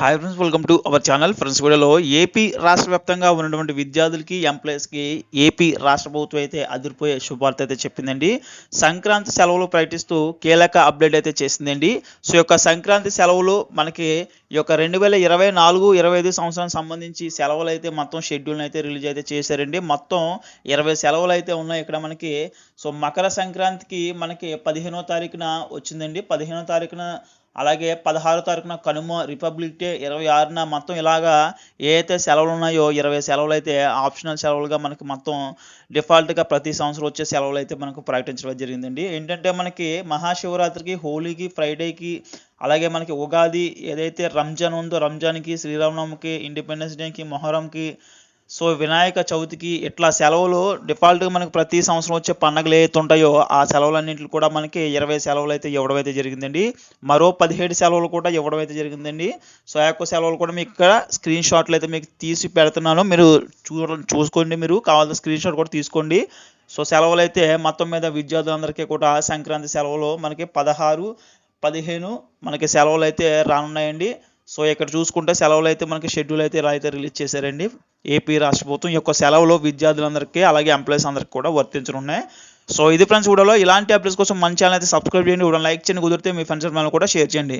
Hi friends welcome to our channel friends వీడియోలో AP రాష్ట్ర వ్యాప్తంగా ఉన్నటువంటి విద్యార్థులకి ఎంప్లాయీస్కి ఏపీ రాష్ట్ర ప్రభుత్వం అయితే అదిరిపోయే శుభార్త అయితే చెప్పిందండి. సంక్రాంతి సెలవులు ప్రకటిస్తూ కీలక అప్డేట్ అయితే చేసిందండి. సో యొక్క సంక్రాంతి సెలవులు మనకి ఈ యొక్క రెండు వేల ఇరవై నాలుగు ఇరవై ఐదు సంవత్సరానికి సంబంధించి సెలవులు అయితే మొత్తం షెడ్యూల్ని అయితే రిలీజ్ అయితే చేశారండి. మొత్తం ఇరవై సెలవులు అయితే ఉన్నాయి ఇక్కడ మనకి. సో మకర సంక్రాంతికి మనకి పదిహేనో తారీఖున వచ్చిందండి. పదిహేనో తారీఖున అలాగే పదహారో తారీఖున కనుమ రిపబ్లిక్ డే ఇరవై ఆరున మొత్తం ఇలాగా ఏ సెలవులు ఉన్నాయో ఇరవై సెలవులు అయితే ఆప్షనల్ సెలవులుగా మనకి మొత్తం డిఫాల్ట్గా ప్రతి సంవత్సరం వచ్చే సెలవులు అయితే మనకు ప్రకటించడం జరిగిందండి. ఏంటంటే మనకి మహాశివరాత్రికి హోలీకి ఫ్రైడేకి అలాగే మనకి ఉగాది ఏదైతే రంజాన్ ఉందో రంజాన్కి శ్రీరామనవమికి ఇండిపెండెన్స్ డేకి మొహరంకి సో వినాయక చవితికి ఇట్లా సెలవులు డిఫాల్ట్గా మనకు ప్రతి సంవత్సరం వచ్చే పండగలు ఏవైతే ఉంటాయో ఆ సెలవులన్నింటిలో కూడా మనకి ఇరవై సెలవులు అయితే ఇవ్వడం అయితే జరిగిందండి. మరో పదిహేడు సెలవులు కూడా ఇవ్వడం అయితే జరిగిందండి. సో ఆ యొక్క సెలవులు కూడా మీకు ఇక్కడ స్క్రీన్ షాట్లు అయితే మీకు తీసి పెడుతున్నాను. మీరు చూ చూసుకోండి మీరు. కావాల్సిన స్క్రీన్ షాట్ కూడా తీసుకోండి. సో సెలవులు అయితే మొత్తం మీద విద్యార్థులందరికీ కూడా సంక్రాంతి సెలవులు మనకి పదహారు పదిహేను మనకి సెలవులు అయితే రానున్నాయండి. సో ఇక్కడ చూసుకుంటే సెలవులు అయితే మనకి షెడ్యూల్ అయితే ఇలా అయితే రిలీజ్ చేశారండి ఏపీ రాష్ట్ర ప్రభుత్వం యొక్క సెలవులు విద్యార్థులందరికీ అలాగే ఎంప్లాయీస్ అందరికీ కూడా వర్తించనున్నాయి. సో ఇది ఫ్రెండ్స్ వీడియోలో. ఇలాంటి అప్డేట్స్ కోసం మన ఛానల్ అయితే సబ్స్క్రైబ్ చేయండి. వీడియో లైక్ చేయండి. కుదిరితే మీ ఫ్రెండ్స్ కూడా షేర్ చేయండి.